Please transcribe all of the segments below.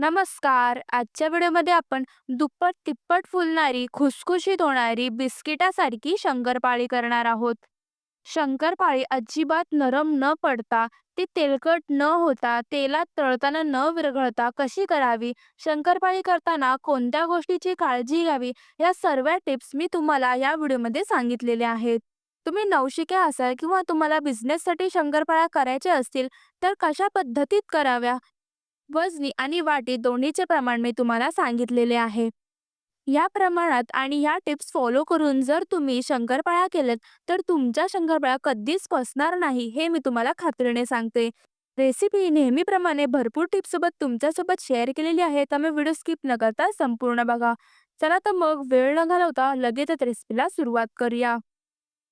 नमस्कार. आजच्या व्हिडिओमध्ये आपण दुप्पट तिप्पट फुलणारी, खुसखुशीत होणारी बिस्किटासारखी शंकरपाळी करणार आहोत. शंकरपाळी अजिबात नरम न पडता, ती तेलकट न होता, तेलात तळताना न विरघळता कशी करावी, शंकरपाळी करताना कोणत्या गोष्टीची काळजी घ्यावी, या सर्व टिप्स मी तुम्हाला या व्हिडिओमध्ये सांगितलेल्या आहेत. तुम्ही नवशिके असाल किंवा तुम्हाला बिझनेससाठी शंकरपाळ्या करायच्या असतील, तर कशा पद्धतीत कराव्या वजनी आणि वाटी दोन्हीचे प्रमाण मी तुम्हाला सांगितलेले आहे. या प्रमाणात आणि या टिप्स फॉलो करून जर तुम्ही शंकरपाळ्या केल्यात तर तुमच्या शंकरपाळ्या कधीच फसणार नाही हे मी तुम्हाला खात्रीने सांगते. रेसिपी नेहमीप्रमाणे भरपूर टिप्ससोबत तुमच्यासोबत शेअर केलेली आहे त्यामुळे व्हिडिओ स्किप न करता संपूर्ण बघा. चला तर मग वेळ न घालवता लगेचच रेसिपीला सुरुवात करूया.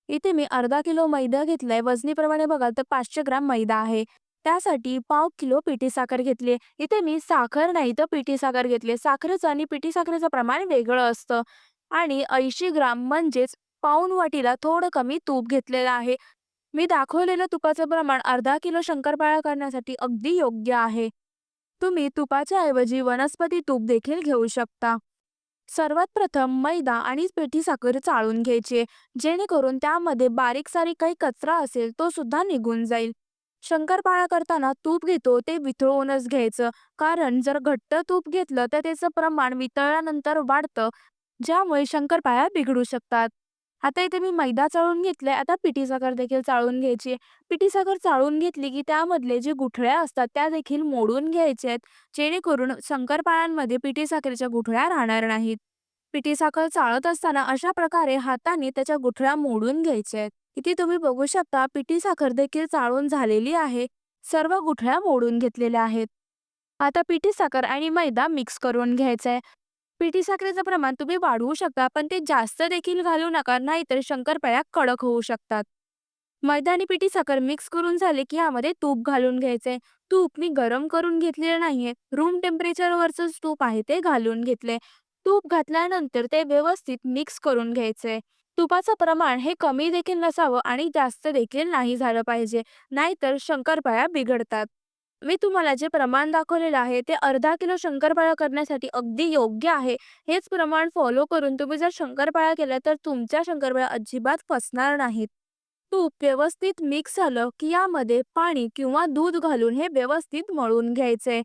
इथे मी अर्धा किलो मैदा घेतलाय वजनीप्रमाणे बघाल तर पाचशे ग्राम मैदा आहे. त्यासाठी पाव किलो पिठी साखर घेतली. इथे मी साखर नाही तर पिठी साखर घेतली. साखरेचं आणि पिठी साखरेचं प्रमाण वेगळं असतं. आणि ऐंशी ग्राम म्हणजेच पाऊन वाटीला थोडं कमी तूप घेतलेलं आहे. मी दाखवलेलं तुपाचं प्रमाण अर्धा किलो शंकरपाळ्या करण्यासाठी अगदी योग्य आहे. तुम्ही तुपाच्या ऐवजी वनस्पती तूप देखील घेऊ शकता. सर्वात प्रथम मैदा आणि पिठी साखर चाळून घ्यायची. जेणेकरून त्यामध्ये बारीक सारीक काही कचरा असेल तो सुद्धा निघून जाईल. शंकरपाळा करताना तूप घेतो ते वितळवूनच घ्यायचं. कारण जर घट्ट तूप घेतलं तर त्याचं प्रमाण वितळल्यानंतर वाढतं ज्यामुळे शंकरपाळ्या बिघडू शकतात. आता इथे मी मैदा चाळून घेतलाय आता पिठी साखर देखील चाळून घ्यायची पिठी साखर चाळून घेतली की त्यामधले जे गुठळ्या असतात त्या देखील मोडून घ्यायच्या आहेत जेणेकरून शंकरपाळ्यांमध्ये पिठी साखरेच्या गुठळ्या राहणार नाहीत. पिठी साखर चाळत असताना अशा प्रकारे हाताने त्याच्या गुठळ्या मोडून घ्यायच्या आहेत. इथे तुम्ही बघू शकता पिठी साखर देखील चाळून झालेली आहे. सर्व गुठळ्या मोडून घेतलेल्या आहेत. आता पिठी साखर आणि मैदा मिक्स करून घ्यायचा आहे पिठी साखरेचं प्रमाण तुम्ही वाढवू शकता पण ते जास्त देखील घालू नका नाहीतर शंकरपाळ्या कडक होऊ शकतात. मैदा आणि पिठी साखर मिक्स करून झाले की यामध्ये तूप घालून घ्यायचंय. तूप मी गरम करून घेतलेलं नाहीये. रूम टेम्परेचरवरच तूप आहे ते घालून घेतले तूप घातल्यानंतर ते व्यवस्थित मिक्स करून घ्यायचंय. तुपाचं प्रमाण हे कमी देखील नसावं आणि जास्त देखील नाही झालं पाहिजे. नाहीतर शंकरपाळ्या बिघडतात. मी तुम्हाला जे प्रमाण दाखवलेलं आहे ते अर्धा किलो शंकरपाळ्या करण्यासाठी अगदी योग्य आहे. हेच प्रमाण फॉलो करून तुम्ही जर शंकरपाळ्या केल्या तर तुमच्या शंकरपाळ्या अजिबात फसणार नाहीत. तूप व्यवस्थित मिक्स झालं की यामध्ये पाणी किंवा दूध घालून हे व्यवस्थित मळून घ्यायचे.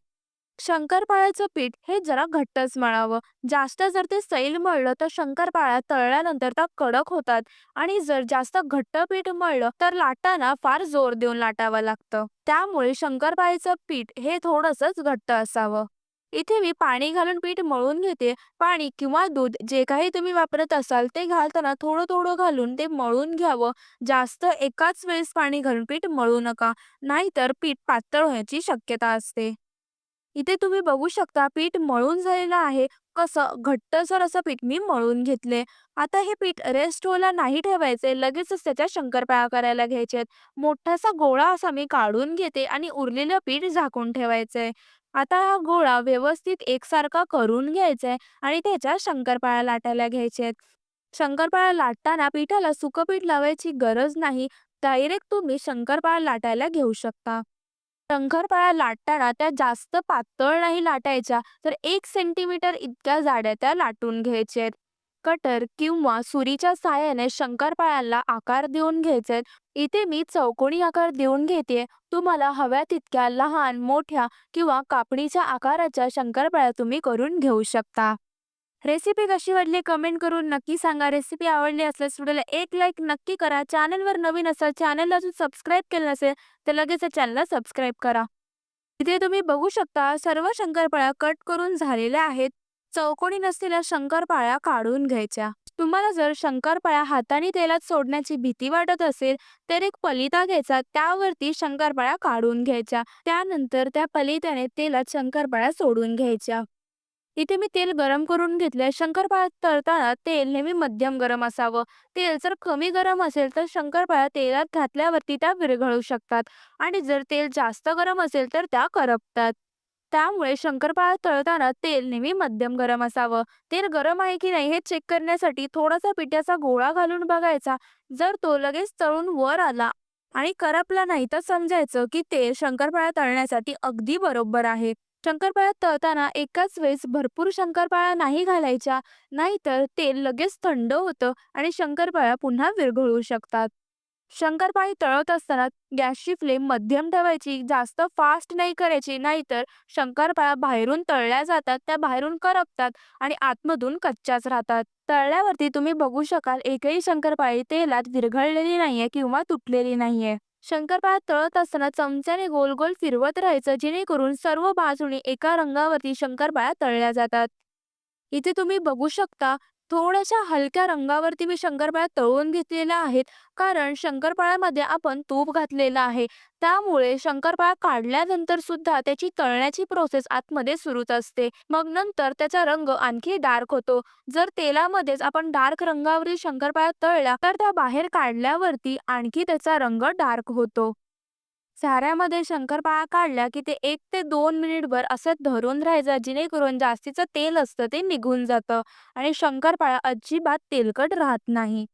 शंकरपाळ्याचं पीठ हे जरा घट्टच मळावं. जास्त जर ते सैल मळलं तर शंकरपाळ्या तळल्यानंतर त्या कडक होतात. आणि जर जास्त घट्ट पीठ मळलं तर लाटांना फार जोर देऊन लाटावं लागतं. त्यामुळे शंकरपाळ्याचं पीठ हे थोडंसंच घट्ट असावं. इथे मी पाणी घालून पीठ मळून घेते. पाणी किंवा दूध जे काही तुम्ही वापरत असाल ते घालताना थोडं थोडं घालून ते मळून घ्यावं. जास्त एकाच वेळेस पाणी घालून पीठ मळू नका. नाहीतर पीठ पातळ होण्याची शक्यता असते. इथे तुम्ही बघू शकता पीठ मळून झालेलं आहे. कसं घट्टसर असं पीठ मी मळून घेतले आता हे पीठ रेस्ट होला नाही ठेवायचे लगेचच त्याच्या शंकरपाळ्या करायला घ्यायचे मोठासा गोळा असा मी काढून घेते आणि उरलेलं पीठ झाकून ठेवायचंय आता हा गोळा व्यवस्थित एकसारखा करून घ्यायचाय आणि त्याच्या शंकरपाळ्या लाटायला घ्यायचे शंकरपाळ्या लाटताना पिठाला सुकं पीठ लावायची गरज नाही. डायरेक्ट तुम्ही शंकरपाळ्या लाटायला घेऊ शकता. शंकरपाळ्या लाटताना त्या जास्त पातळ नाही लाटायच्या तर एक सेंटीमीटर इतक्या जाड्या त्या लाटून घ्यायच्या कटर किंवा सुरीच्या साहाय्याने शंकरपाळ्यांना आकार देऊन घ्यायचे. इथे मी चौकोनी आकार देऊन घेते. तुम्हाला हव्या तितक्या लहान मोठ्या किंवा कापणीच्या आकाराच्या शंकरपाळ्या तुम्ही करून घेऊ शकता. रेसिपी कशी वाटली कमेंट करून नक्की सांगा. रेसिपी आवडली असल्यास व्हिडिओला एक लाईक नक्की करा. चॅनलवर नवीन असाल चॅनलला अजून सबस्क्राईब केलं नसेल तर लगेच चॅनलला सबस्क्राईब करा. इथे तुम्ही बघू शकता सर्व शंकरपाळ्या कट करून झालेल्या आहेत. चौकोनी नसलेल्या शंकरपाळ्या काढून घ्यायच्या. तुम्हाला जर शंकरपाळ्या हाताने तेलात सोडण्याची भीती वाटत असेल तर एक पलिता घ्यायचा. त्यावरती शंकरपाळ्या काढून घ्यायच्या. त्यानंतर त्या पलित्याने तेलात शंकरपाळ्या सोडून घ्यायच्या. इथे मी तेल गरम करून घेतलंय. शंकरपाळ्यात तळताना तेल नेहमी मध्यम गरम असावं. तेल जर कमी गरम असेल तर शंकरपाळ्या तेलात घातल्यावरती त्या विरघळू शकतात आणि जर तेल जास्त गरम असेल तर त्या करपतात. त्यामुळे शंकरपाळ्या तळताना तेल नेहमी मध्यम गरम असावं. तेल गरम आहे की नाही हे चेक करण्यासाठी थोडासा पिठ्याचा गोळा घालून बघायचा. जर तो लगेच तळून वर आला आणि करपला नाही तर समजायचं की तेल शंकरपाळ्या तळण्यासाठी अगदी बरोबर आहे. शंकरपाळ्या तळताना एकाच वेळेस भरपूर शंकरपाळ्या नाही घालायच्या, नाहीतर तेल लगेच थंड होतं आणि शंकरपाळ्या पुन्हा विरघळू शकतात. शंकरपाळी तळत असताना गॅसची फ्लेम मध्यम ठेवायची, जास्त फास्ट नाही करायची, नाहीतर शंकरपाळ्या बाहेरून तळल्या जातात, त्या बाहेरून करपतात आणि आतमधून कच्च्याच राहतात. तळल्यावरती तुम्ही बघू शकाल एकही शंकरपाळी तेलात विरघळलेली नाहीये किंवा तुटलेली नाहीये. शंकरपाळ्या तळत असताना चमच्याने गोल गोल फिरवत राहायचं जेणेकरून सर्व बाजूनी एका रंगावरती शंकरपाळ्या तळल्या जातात. इथे तुम्ही बघू शकता थोड्याशा हलक्या रंगावरती मी शंकरपाळ्या तळून घेतलेल्या आहेत. कारण शंकरपाळ्यामध्ये आपण तूप घातलेलं आहे. त्यामुळे शंकरपाळ्या काढल्यानंतर सुद्धा त्याची तळण्याची प्रोसेस आतमध्ये सुरूच असते. मग नंतर त्याचा रंग आणखी डार्क होतो. जर तेलामध्येच आपण डार्क रंगावरील शंकरपाळ्या तळल्या तर त्या बाहेर काढल्यावरती आणखी त्याचा रंग डार्क होतो. साऱ्यामध्ये शंकरपाळ्या काढल्या की ते एक ते दोन मिनिटभर असं धरून राहायचं जेणेकरून जास्तीचं तेल असतं ते निघून जातं आणि शंकरपाळ्या अजिबात तेलकट राहत नाही.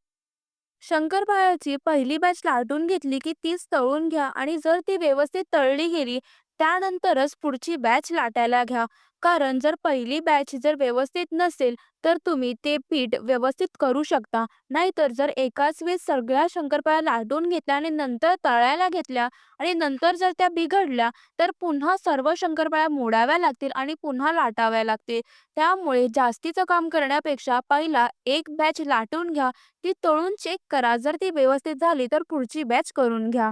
शंकरपाळ्याची पहिली बॅच लाटून घेतली की तीच तळून घ्या आणि जर ती व्यवस्थित तळली गेली त्यानंतरच पुढची बॅच लाटायला घ्या. कारण जर पहिली बॅच जर व्यवस्थित नसेल तर तुम्ही ते पीठ व्यवस्थित करू शकता. नाहीतर जर एकाच वेळेस सगळ्या शंकरपाळ्या लाटून घेतल्या आणि नंतर तळायला घेतल्या आणि नंतर जर त्या बिघडल्या तर पुन्हा सर्व शंकरपाळ्या मोडाव्या लागतील आणि पुन्हा लाटाव्या लागतील. त्यामुळे जास्तीचं काम करण्यापेक्षा पहिला एक बॅच लाटून घ्या. ती तळून चेक करा. जर ती व्यवस्थित झाली तर पुढची बॅच करून घ्या.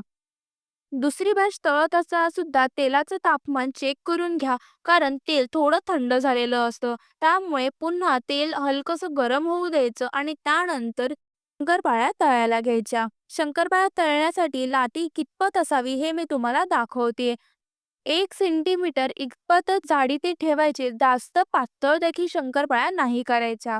दुसरी बॅच तळत असताना सुद्धा तेलाचं तापमान चेक करून घ्या कारण तेल थोडं थंड झालेलं असतं. त्यामुळे पुन्हा तेल हलकंसं गरम होऊ द्यायचं आणि त्यानंतर शंकरपाळ्या तळायला घ्यायच्या. शंकरपाळ्या तळण्यासाठी लाटी कितपत असावी हे मी तुम्हाला दाखवते एक सेंटीमीटर इतपतच जाडी ते ठेवायचे जास्त पातळ देखील शंकरपाळ्या नाही करायच्या.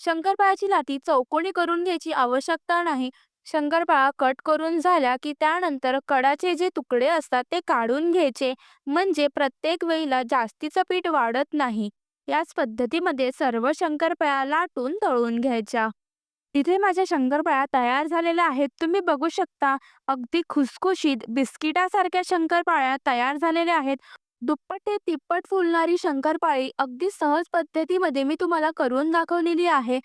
शंकरपाळ्याची लाटी चौकोनी करून घ्यायची आवश्यकता नाही शंकरपाळा कट करून झाल्या की त्यानंतर कडाचे जे तुकडे असतात ते काढून घ्यायचे. म्हणजे प्रत्येक वेळीला जास्तीचं पीठ वाढत नाही. याच पद्धतीमध्ये सर्व शंकरपाळ्या लाटून तळून घ्यायच्या. इथे माझ्या शंकरपाळ्या तयार झालेल्या आहेत. तुम्ही बघू शकता अगदी खुसखुशीत बिस्किटासारख्या शंकरपाळ्या तयार झालेल्या आहेत. दुप्पट ते तिप्पट फुलणारी शंकरपाळी अगदी सहज पद्धतीमध्ये मी तुम्हाला करून दाखवलेली आहे.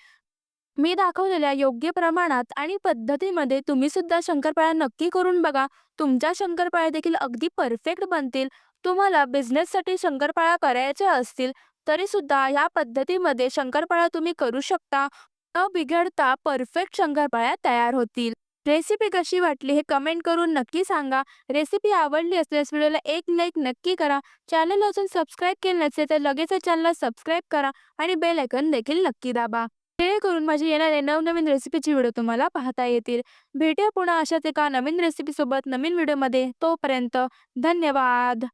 मी दाखवलेल्या योग्य प्रमाणात आणि पद्धतीमध्ये तुम्ही सुद्धा शंकरपाळ्या नक्की करून बघा. तुमच्या शंकरपाळ्या देखील अगदी परफेक्ट बनतील. तुम्हाला बिझनेससाठी शंकरपाळ्या करायच्या असतील तरी सुद्धा या पद्धतीमध्ये शंकरपाळ्या तुम्ही करू शकता. न बिघडता परफेक्ट शंकरपाळ्या तयार होतील. रेसिपी कशी वाटली हे कमेंट करून नक्की सांगा. रेसिपी आवडली असल्यास व्हिडिओला एक लाईक नक्की करा. चॅनल अजून सबस्क्राईब केलं नसेल तर लगेच चॅनलला सबस्क्राईब करा आणि बेल आयकॉन देखील नक्की दाबा. जेणेकरून माझे येणारे नवनवीन रेसिपीचे व्हिडिओ तुम्हाला पाहता येतील. भेटूया पुन्हा अशाच एका नवीन रेसिपीसोबत नवीन व्हिडिओमध्ये तोपर्यंत धन्यवाद.